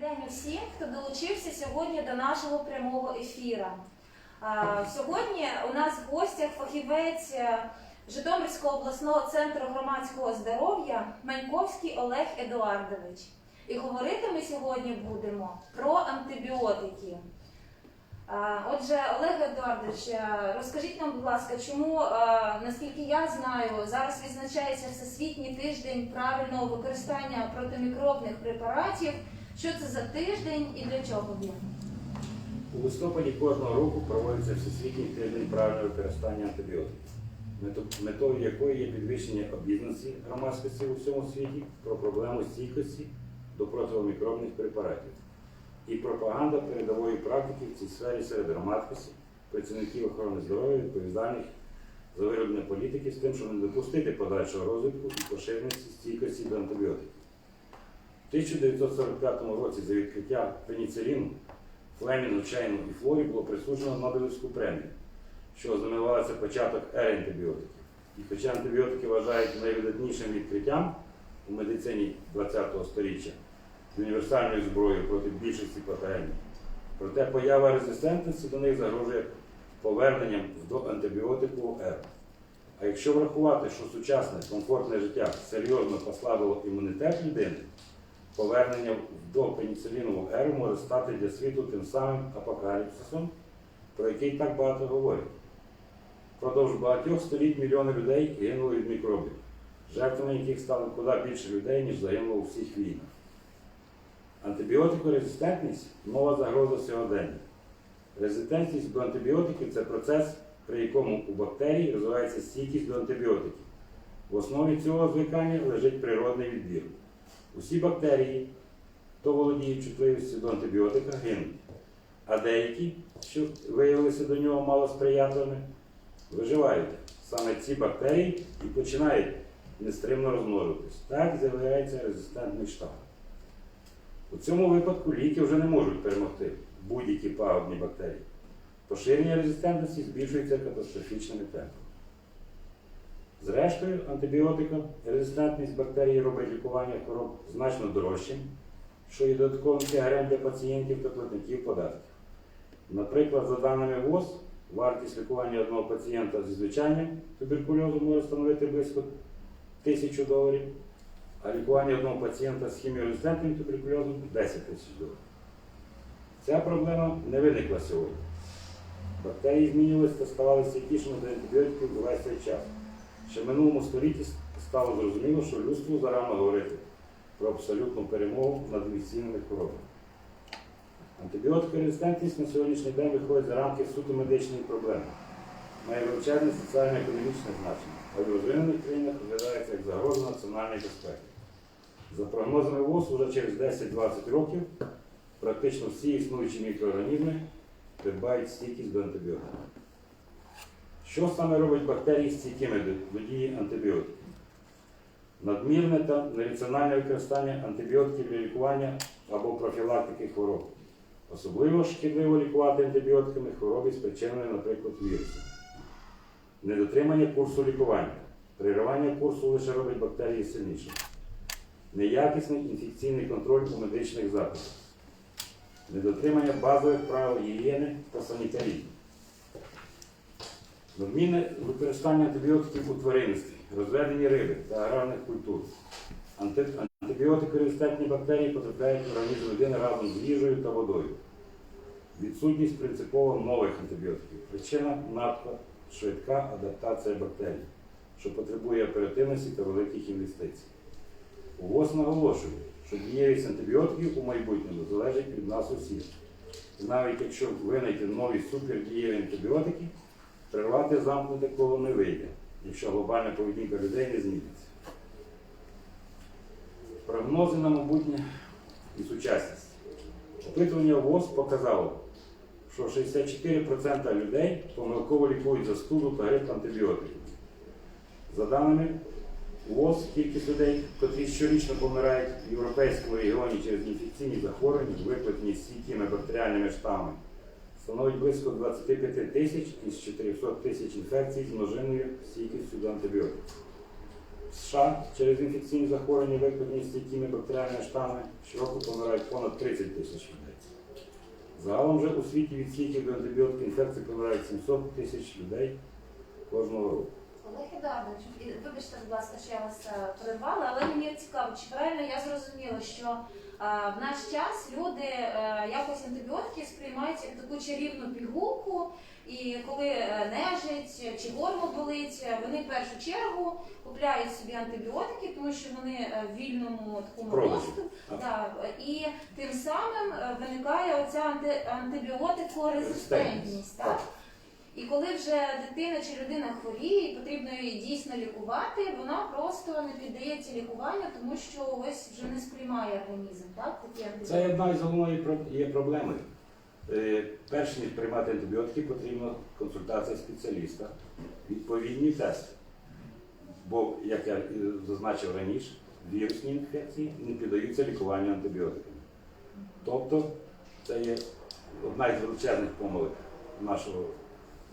день усім, хто долучився сьогодні до нашого прямого ефіра. Сьогодні у нас в гостях фахівець е, Житомирського обласного центру громадського здоров'я Маньковський Олег Едуардович. І говорити ми сьогодні будемо про антибіотики. Отже, Олег Едуардович, е, розкажіть нам, будь ласка, чому, е, наскільки я знаю, зараз відзначається Всесвітній тиждень правильного використання протимікробних препаратів. Що це за тиждень і для чого він? У листопаді кожного року проводиться Всесвітній тиждень правильного використання антибіотиків, метою якої є підвищення обізнаності громадськості у всьому світі про проблему стійкості до протимікробних препаратів і пропаганда передової практики в цій сфері серед громадськості, працівників охорони здоров'я, відповідальних за вироблення політики з тим, щоб не допустити подальшого розвитку і поширеності стійкості до антибіотиків. У 1945 році за відкриття пеніциліну Флемінгу, Чейну і Флорі було присуджено Нобелівську премію, що ознаменувалося початок ери антибіотиків. І хоча антибіотики вважають найвидатнішим відкриттям у медицині ХХ століття з універсальною зброєю проти більшості патогенів, проте поява резистентності до них загрожує поверненням до антибіотикову еру. А якщо врахувати, що сучасне комфортне життя серйозно послабило імунітет людини, повернення до пеніцилінову еру може стати для світу тим самим апокаліпсисом, про який так багато говорять. Впродовж багатьох століть мільйони людей гинули від мікробів, жертвами яких стало куди більше людей, ніж загинуло у всіх війнах. Антибіотикорезистентність нова загроза сьогодення. Резистентність до антибіотиків це процес, при якому у бактерій розвивається стійкість до антибіотиків. В основі цього звикання лежить природний відбір. Усі бактерії, хто володіють чутливістю до антибіотика, гинуть. А деякі, що виявилися до нього малосприятливими, виживають. Саме ці бактерії і починають нестримно розмножуватись. Так з'являється резистентний штам. У цьому випадку ліки вже не можуть перемогти будь-які пагубні бактерії. Поширення резистентності збільшується катастрофічними темпами. Зрештою, антибіотиком резистентність бактерій робить лікування хвороб значно дорожчим, що є додатковим тягарем для пацієнтів та платників податків. Наприклад, за даними ВОЗ, вартість лікування одного пацієнта зі звичайним туберкульозом може становити близько 1000 доларів, а лікування одного пацієнта з хіміорезистентним туберкульозом 10 тисяч доларів. Ця проблема не виникла сьогодні. Бактерії змінювалися та ставали стійкішими до антибіотиків увесь цей час. Ще в минулому столітті стало зрозуміло, що людству зарано говорити про абсолютну перемогу над інфекційними хворобами. Антибіотикорезистентність на сьогоднішній день виходить за рамки суто медичної проблеми, має величезне соціально-економічне значення, а в розвинених країнах розглядається як загроза національної безпеки. За прогнозами ВОЗ, уже через 10-20 років практично всі існуючі мікроорганізми придбають стійкість до антибіотиків. Що саме робить бактерії стійкими до, до дії антибіотиків? Надмірне та нераціональне використання антибіотиків для лікування або профілактики хвороб. Особливо шкідливо лікувати антибіотиками хвороби, спричинені, наприклад, вірусом. Недотримання курсу лікування. Переривання курсу лише робить бактерії сильнішими. Неякісний інфекційний контроль у медичних закладах. Недотримання базових правил гігієни та санітарії. Надмірне використання антибіотиків у тваринництві, розведені риби та аграрних культур. Анти... Антибіотикорезистентні бактерії потрапляють в організм людини разом з їжею та водою. Відсутність принципово нових антибіотиків. Причина надто швидка адаптація бактерій, що потребує оперативності та великих інвестицій. УВОЗ наголошує, що дієвість антибіотиків у майбутньому залежить від нас усіх. І навіть якщо винайти нові супердієві антибіотики, прервати замкнуте коло не вийде, якщо глобальна поведінка людей не зміниться. Прогнози на майбутнє і сучасність. Опитування ВОЗ показало, що 64% людей помилково лікують застуду та грип антибіотиків. За даними ВОЗ, кількість людей, котрі щорічно помирають в європейському регіоні через інфекційні захворювання, викликані стійкими бактеріальними штамами, становить близько 25 тисяч із 400 тисяч інфекцій з множинною стійкістю до антибіотиків. В США через інфекційні захворювання, викликані стійкими бактеріальними штамами, щороку помирають понад 30 тисяч людей. Загалом же у світі від стійких до антибіотиків інфекцій помирають 700 тисяч людей кожного року. Олег Едардович, вибачте, будь ласка, що я вас е, перервала, але мені цікаво, чи правильно я зрозуміла, що в наш час люди е, якось антибіотики сприймають як таку чарівну пігулку, і коли е, нежить чи горло болить, е, вони в першу чергу купляють собі антибіотики, тому що вони в вільному такому доступі. Да, і тим самим виникає оця анти, антибіотикорезистентність. Так? І коли вже дитина чи людина хворіє і потрібно її дійсно лікувати, вона просто не піддається лікуванню, тому що ось вже не сприймає організм, так? Такі Це одна із головної є проблемою. Е, Перш ніж приймати антибіотики, потрібна консультація спеціаліста, відповідні тести. Бо, як я е, зазначив раніше, вірусні інфекції не піддаються лікуванню антибіотиками. Тобто це є одна із величезних помилок нашого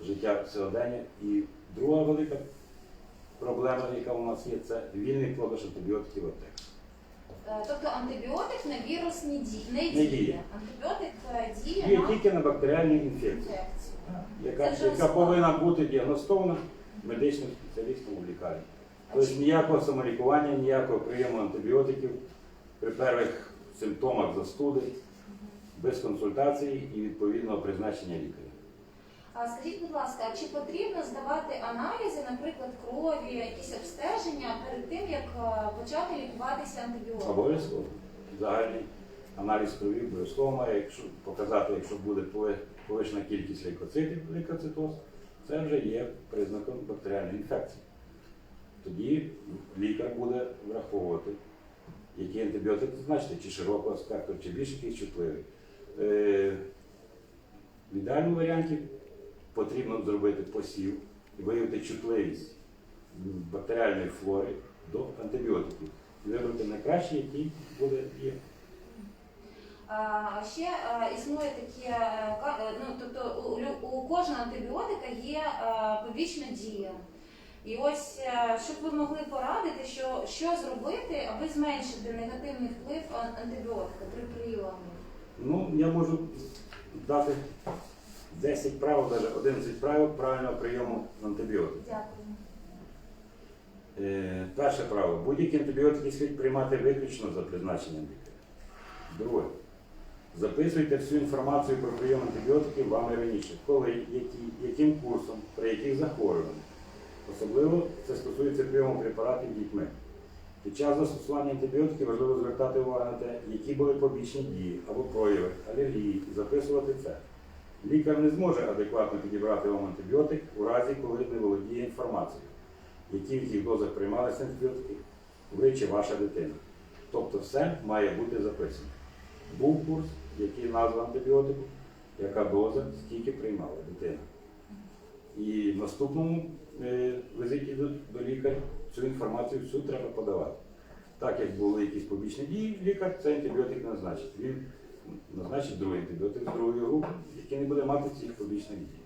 життя сьогодення. І друга велика проблема, яка у нас є, це вільний продаж антибіотиків в аптеках. Е, Тобто антибіотик на вірус не діє. Не діє. діє. Антибіотик е, діє Є на тільки на бактеріальні інфекції. інфекцію. яка, Це яка повинна бути діагностована медичним спеціалістом у лікарні. Тобто ніякого самолікування, ніякого прийому антибіотиків при перших симптомах застуди, без консультації і відповідного призначення лікаря. А скажіть, будь ласка, чи потрібно здавати аналізи, наприклад, крові, якісь обстеження перед тим, як е, почати лікуватися антибіотиком? Обов'язково. Загальний аналіз крові обов'язково має якщо, показати, якщо буде повищена кількість лейкоцитів, лейкоцитоз, це вже є признаком бактеріальної інфекції. Тоді лікар буде враховувати, які антибіотики зазначити, чи широкого спектру, чи більш якийсь чутливий. Е, в ідеальному варіанті потрібно зробити посів і виявити чутливість бактеріальної флори до антибіотиків. І вибрати найкраще, який буде є. А ще існує таке, е, ну тобто у, у кожного антибіотика є е, побічна дія. І ось е, щоб ви могли порадити, що, що зробити, аби зменшити негативний вплив ан- антибіотика при прийомі. Ну, я можу дати 10 правил, навіть 11 правил правильного прийому антибіотиків. Дякую. Е, перше правило. Будь-які антибіотики слід приймати виключно за призначенням лікаря. Друге. Записуйте всю інформацію про прийом антибіотиків вами раніше, коли, які, яким курсом, при яких захворюваннях. Особливо це стосується прийому препаратів дітьми. Під час застосування антибіотиків важливо звертати увагу на те, які були побічні дії або прояви, алергії, і записувати це. Лікар не зможе адекватно підібрати вам антибіотик у разі, коли не володіє інформацією, які в яких дозах приймалися антибіотики, ви чи ваша дитина. Тобто все має бути записано. Був курс, який назва антибіотику, яка доза, скільки приймала дитина. І в наступному е, візиті до, до лікаря цю інформацію всю треба подавати. Так як були якісь побічні дії, лікар цей антибіотик назначить. Він назначить другий антибіотик з другої групи, який не буде мати цих побічних дій.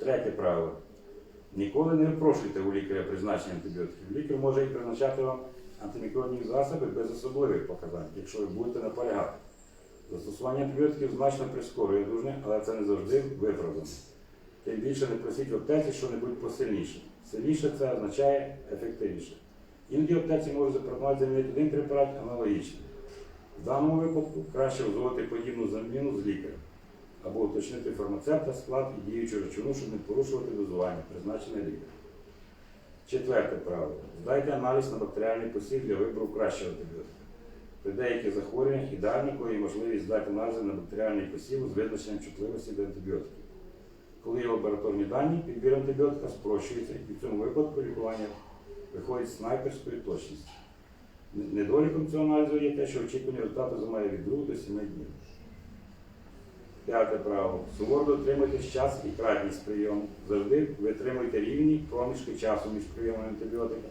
Третє правило. Ніколи не випрошуйте у лікаря призначення антибіотиків. Лікар може і призначати вам антимікробні засоби без особливих показань, якщо ви будете наполягати. Застосування антибіотиків значно прискорює одужання, але це не завжди виправдано. Тим більше не просіть в аптеці що-небудь посильніше. Сильніше це означає ефективніше. Іноді аптеці можуть запропонувати замінити один препарат аналогічний. В даному випадку краще узгодити подібну заміну з лікарем або уточнити фармацевта, склад і діючу речовину, щоб не порушувати дозування, призначене лікарем. Четверте правило. Здайте аналіз на бактеріальний посів для вибору кращого антибіотика. При деяких захворюваннях ідеально, є можливість здати аналізи на бактеріальний посів з визначенням чутливості до антибіотиків. Коли є лабораторні дані, підбір антибіотика спрощується і в цьому випадку лікування виходить з снайперською точністю. Н- Недоліком цього аналізу є те, що очікувані результати займає від 2 до 7 днів. П'яте право. Суворо дотримуйтесь час і кратність прийому. Завжди витримуйте рівні проміжки часу між прийомом антибіотика.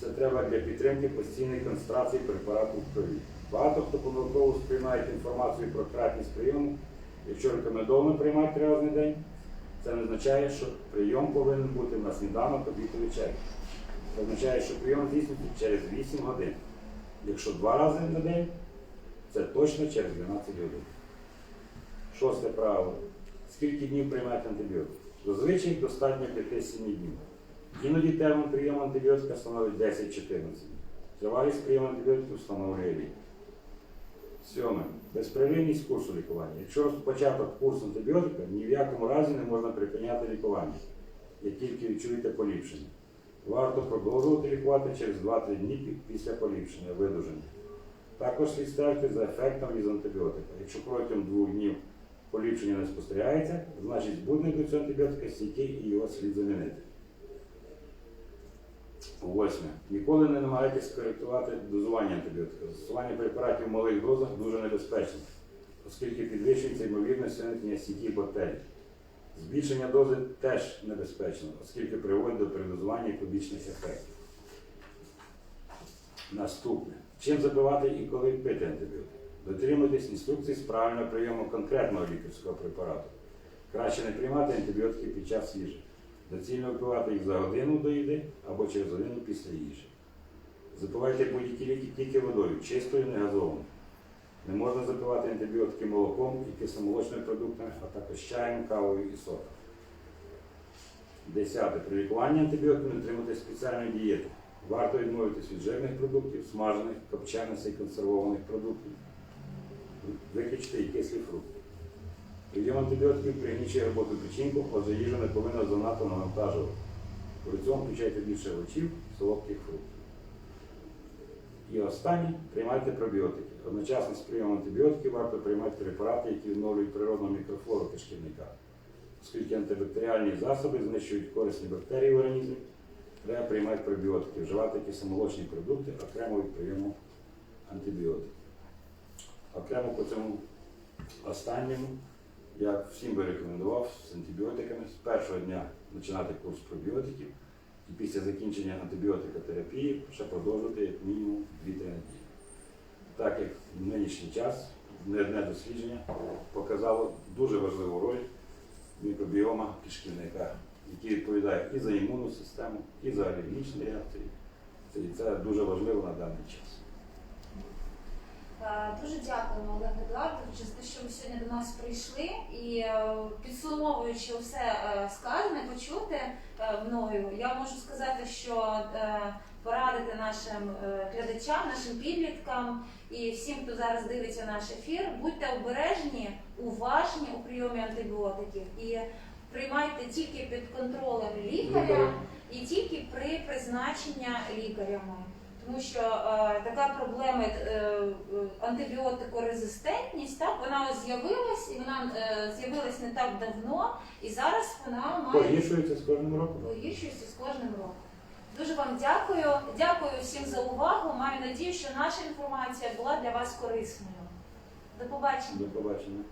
Це треба для підтримки постійної концентрації препарату в крові. Багато хто помилково сприймає інформацію про кратність прийому. Якщо рекомендовано приймати три рази на день, це не означає, що прийом повинен бути на сніданок, обід і вечерю. Означає, що прийом здійснюється через 8 годин. Якщо два рази на день, це точно через 12 годин. Шосте правило. Скільки днів приймати антибіотик? Зазвичай достатньо 5-7 днів. Іноді термін прийому антибіотика становить 10-14 днів. Тривалість прийому антибіотиків встановлює рік. Сьоме. Безперервність курсу лікування. Якщо початок курсу антибіотика, ні в якому разі не можна припиняти лікування, як тільки відчуєте поліпшення. Варто продовжувати лікувати через 2-3 дні після поліпшення, видуження. Також слід стежити за ефектом від антибіотика. Якщо протягом двох днів поліпшення не спостерігається, значить збудник до цього антибіотика стійкий і його слід замінити. Восьме. Ніколи не намагайтесь коректувати дозування антибіотика. Застосування препаратів в малих дозах дуже небезпечне, оскільки підвищується ймовірність виникнення стійких бактерій. Збільшення дози теж небезпечно, оскільки приводить до передозування побічних ефектів. Наступне. Чим запивати і коли пити антибіотик? Дотримуйтесь інструкцій з правильного прийому конкретного лікарського препарату. Краще не приймати антибіотики під час їжі. Доцільно випивати їх за годину до їди або через годину після їжі. Запивайте будь-які ліки тільки водою, чистою, не газованою. Не можна запивати антибіотики молоком і кисломолочними продуктами, а також чаєм, кавою і соком. Десяте. При лікуванні антибіотиками дотримуйтесь спеціальної дієти. Варто відмовитись від жирних продуктів, смажених, копчених і консервованих продуктів. Виключити і кислі фрукти. Прийом антибіотиків пригнічує роботу печінку, отже їжа не повинна занадто навантажувати. При цьому включайте більше овочів, солодких фруктів. І останнє приймайте пробіотики. Одночасно з прийомом антибіотиків варто приймати препарати, які відновлюють природну мікрофлору кишківника. Оскільки антибактеріальні засоби знищують корисні бактерії в організмі, треба приймати пробіотики, вживати кисломолочні продукти окремо від прийому антибіотиків. Окремо по цьому останньому я всім би рекомендував з антибіотиками з першого дня починати курс пробіотиків після закінчення антибіотикотерапії ще продовжувати як мінімум 2-3 дні. Так як в нинішній час не одне дослідження показало дуже важливу роль мікробіома кишківника, який відповідає і за імунну систему, і за алергічні реакції. І це дуже важливо на даний час. Дуже дякуємо, Олег Едуардович, за те, що ви сьогодні до нас прийшли. І е, підсумовуючи все е, сказане, почуте е, мною, я можу сказати, що порадити нашим глядачам, нашим підліткам і всім, хто зараз дивиться наш ефір, будьте обережні, уважні у прийомі антибіотиків і приймайте тільки під контролем Лікаря. і тільки при призначенні лікарями. Тому що е, така проблема е, е, антибіотикорезистентність, так вона з'явилась і вона е, з'явилась не так давно, і зараз вона має Погіршується з кожним роком. погіршується з кожним роком. Дуже вам дякую. Дякую всім за увагу. Маю надію, що наша інформація була для вас корисною. До побачення. До побачення.